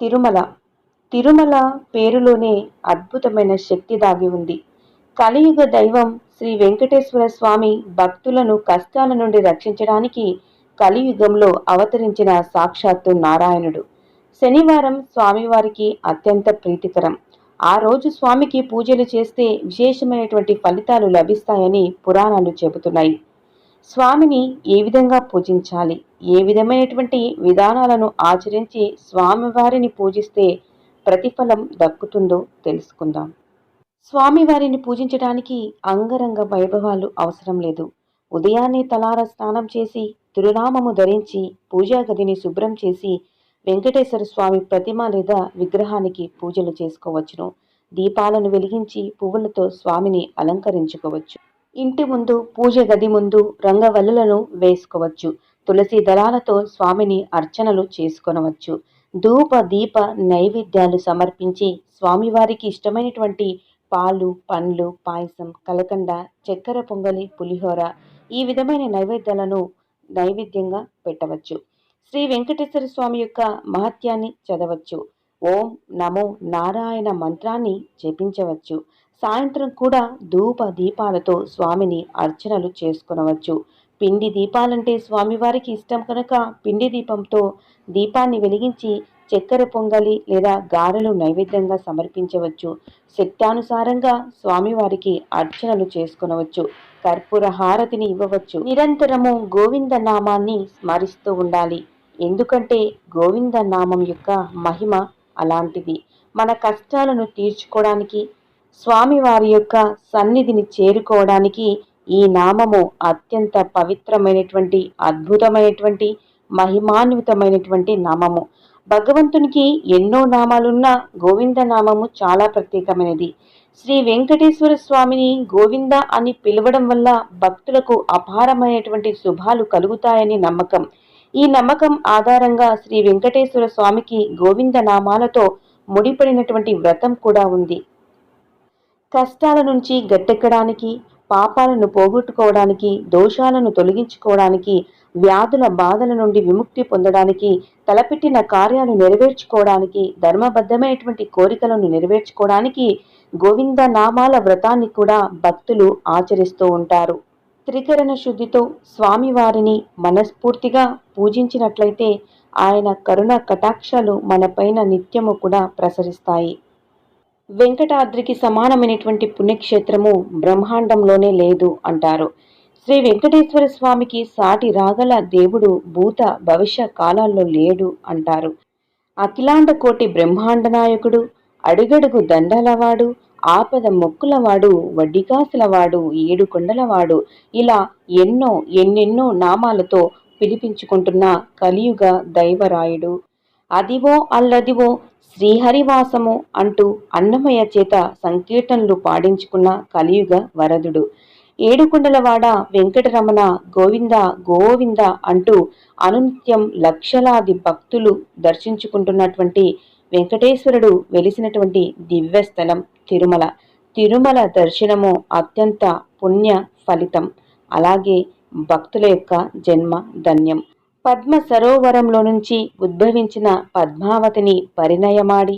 తిరుమల. తిరుమల పేరులోనే అద్భుతమైన శక్తి దాగి ఉంది. కలియుగ దైవం శ్రీ వెంకటేశ్వర స్వామి భక్తులను కష్టాల నుండి రక్షించడానికి కలియుగంలో అవతరించిన సాక్షాత్తు నారాయణుడు. శనివారం స్వామివారికి అత్యంత ప్రీతికరం. ఆ రోజు స్వామికి పూజలు చేస్తే విశేషమైనటువంటి ఫలితాలు లభిస్తాయని పురాణాలు చెబుతున్నాయి. స్వామిని ఏ విధంగా పూజించాలి? ఏ విధమైనటువంటి విధానాలను ఆచరించి స్వామివారిని పూజిస్తే ప్రతిఫలం దక్కుతుందో తెలుసుకుందాం. స్వామివారిని పూజించడానికి అంగరంగ వైభవాలు అవసరం లేదు. ఉదయాన్నే తలార స్నానం చేసి తిరునామము ధరించి పూజా గదిని శుభ్రం చేసి వెంకటేశ్వర స్వామి ప్రతిమ లేదా విగ్రహానికి పూజలు చేసుకోవచ్చును. దీపాలను వెలిగించి పువ్వులతో స్వామిని అలంకరించుకోవచ్చు. ఇంటి ముందు పూజ గది ముందు రంగవల్లులను వేసుకోవచ్చు. తులసి దళాలతో స్వామిని అర్చనలు చేసుకొనవచ్చు. ధూప దీప నైవేద్యాలు సమర్పించి స్వామివారికి ఇష్టమైనటువంటి పాలు పండ్లు పాయసం కలకండ చక్కెర పొంగలి పులిహోర ఈ విధమైన నైవేద్యాలను నైవేద్యంగా పెట్టవచ్చు. శ్రీ వెంకటేశ్వర స్వామి యొక్క మహత్యాన్ని చదవచ్చు. ఓం నమో నారాయణ మంత్రాన్ని జపించవచ్చు. సాయంత్రం కూడా ధూప దీపాలతో స్వామిని అర్చనలు చేసుకునవచ్చు. పిండి దీపాలంటే స్వామివారికి ఇష్టం కనుక పిండి దీపంతో దీపాన్ని వెలిగించి చక్కెర పొంగలి లేదా గారెలు నైవేద్యంగా సమర్పించవచ్చు. శక్తానుసారంగా స్వామివారికి అర్చనలు చేసుకునవచ్చు. కర్పూర హారతిని ఇవ్వవచ్చు. నిరంతరము గోవింద నామాన్ని స్మరిస్తూ ఉండాలి. ఎందుకంటే గోవింద నామం యొక్క మహిమ అలాంటిది. మన కష్టాలను తీర్చుకోవడానికి స్వామివారి యొక్క సన్నిధిని చేరుకోవడానికి ఈ నామము అత్యంత పవిత్రమైనటువంటి అద్భుతమైనటువంటి మహిమాన్వితమైనటువంటి నామము. భగవంతునికి ఎన్నో నామాలున్న గోవింద నామము చాలా ప్రత్యేకమైనది. శ్రీ వెంకటేశ్వర స్వామిని గోవింద అని పిలవడం వల్ల భక్తులకు అపారమైనటువంటి శుభాలు కలుగుతాయని నమ్మకం. ఈ నమ్మకం ఆధారంగా శ్రీ వెంకటేశ్వర స్వామికి గోవింద నామాలతో ముడిపడినటువంటి వ్రతం కూడా ఉంది. కష్టాల నుంచి గట్టెక్కడానికి పాపాలను పోగొట్టుకోవడానికి దోషాలను తొలగించుకోవడానికి వ్యాధుల బాధల నుండి విముక్తి పొందడానికి తలపెట్టిన కార్యాలు నెరవేర్చుకోవడానికి ధర్మబద్ధమైనటువంటి కోరికలను నెరవేర్చుకోవడానికి గోవింద నామాల వ్రతాన్ని కూడా భక్తులు ఆచరిస్తూ ఉంటారు. త్రికరణ శుద్ధితో స్వామివారిని మనస్ఫూర్తిగా పూజించినట్లయితే ఆయన కరుణ కటాక్షాలు మనపైన నిత్యము కూడా ప్రసరిస్తాయి. వెంకటాద్రికి సమానమైనటువంటి పుణ్యక్షేత్రము బ్రహ్మాండంలోనే లేదు అంటారు. శ్రీ వెంకటేశ్వర స్వామికి సాటి రాగల దేవుడు భూత భవిష్య కాలాల్లో లేడు అంటారు. అఖిలాండ కోటి బ్రహ్మాండ నాయకుడు అడుగడుగు దండలవాడు ఆపద మొక్కులవాడు వడ్డికాసులవాడు ఏడుకొండలవాడు ఇలా ఎన్నో ఎన్నెన్నో నామాలతో పిలిపించుకుంటున్న కలియుగ దైవరాయుడు. అదివో అల్లదివో శ్రీహరివాసము అంటూ అన్నమయ్య చేత సంకీర్తనలు పాడించుకున్న కలియుగ వరదుడు. ఏడుకొండలవాడ వెంకటరమణ గోవింద గోవింద అంటూ అనునిత్యం లక్షలాది భక్తులు దర్శించుకుంటున్నటువంటి వెంకటేశ్వరుడు వెలిసినటువంటి దివ్యస్థలం తిరుమల. తిరుమల దర్శనము అత్యంత పుణ్య ఫలితం. అలాగే భక్తుల యొక్క జన్మ ధన్యం. పద్మ సరోవరంలో నుంచి ఉద్భవించిన పద్మావతిని పరిణయమాడి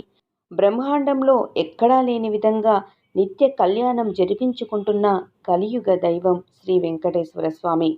బ్రహ్మాండంలో ఎక్కడా లేని విధంగా నిత్య కళ్యాణం జరిపించుకుంటున్న కలియుగ దైవం శ్రీ వెంకటేశ్వర స్వామి.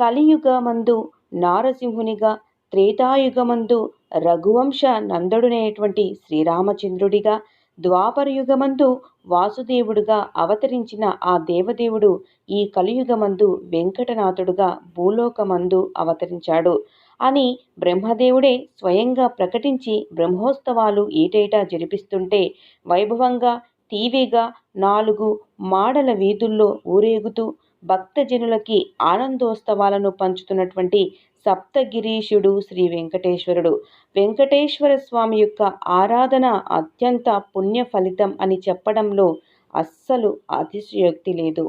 కలియుగమందు నారసింహునిగా త్రేతాయుగమందు రఘువంశ నందుడునేటువంటి శ్రీరామచంద్రుడిగా ద్వాపరయుగమందు వాసుదేవుడుగా అవతరించిన ఆ దేవదేవుడు ఈ కలియుగమందు వెంకటనాథుడుగా భూలోకమందు అవతరించాడు అని బ్రహ్మదేవుడే స్వయంగా ప్రకటించి బ్రహ్మోత్సవాలు ఏటేటా జరిపిస్తుంటే వైభవంగా టీవీగా నాలుగు మాడల వీధుల్లో ఊరేగుతూ భక్తజనులకి ఆనందోత్సవాలను పంచుతున్నటువంటి సప్తగిరీషుడు శ్రీ వెంకటేశ్వరుడు. వెంకటేశ్వర స్వామి యొక్క ఆరాధన అత్యంత పుణ్య ఫలితం అని చెప్పడంలో అస్సలు అతిశయోక్తి లేదు.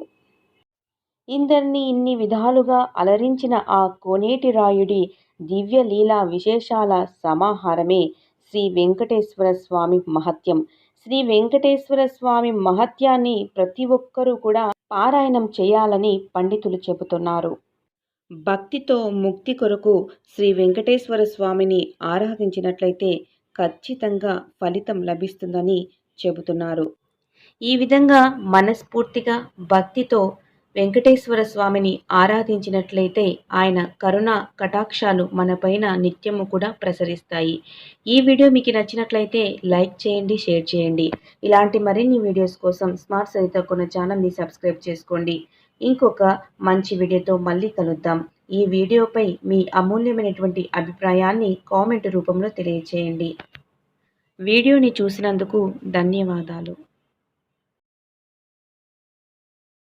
ఇందరిని ఇన్ని విధాలుగా అలరించిన ఆ కోనేటి రాయుడి దివ్య లీలా విశేషాల సమాహారమే శ్రీ వెంకటేశ్వర స్వామి మహత్యం. శ్రీ వెంకటేశ్వర స్వామి మహత్యాన్ని ప్రతి ఒక్కరూ కూడా పారాయణం చేయాలని పండితులు చెబుతున్నారు. భక్తితో ముక్తి కొరకు శ్రీ వెంకటేశ్వర స్వామిని ఆరాధించినట్లయితే ఖచ్చితంగా ఫలితం లభిస్తుందని చెబుతున్నారు. ఈ విధంగా మనస్ఫూర్తిగా భక్తితో వెంకటేశ్వర స్వామిని ఆరాధించినట్లయితే ఆయన కరుణ కటాక్షాలు మనపైన నిత్యము కూడా ప్రసరిస్తాయి. ఈ వీడియో మీకు నచ్చినట్లయితే లైక్ చేయండి షేర్ చేయండి. ఇలాంటి మరిన్ని వీడియోస్ కోసం స్మార్ట్ సరిత కొన్న ఛానల్ని సబ్స్క్రైబ్ చేసుకోండి. ఇంకొక మంచి వీడియోతో మళ్ళీ కలుద్దాం. ఈ వీడియోపై మీ అమూల్యమైనటువంటి అభిప్రాయాన్ని కామెంట్ రూపంలో తెలియచేయండి. వీడియోని చూసినందుకు ధన్యవాదాలు.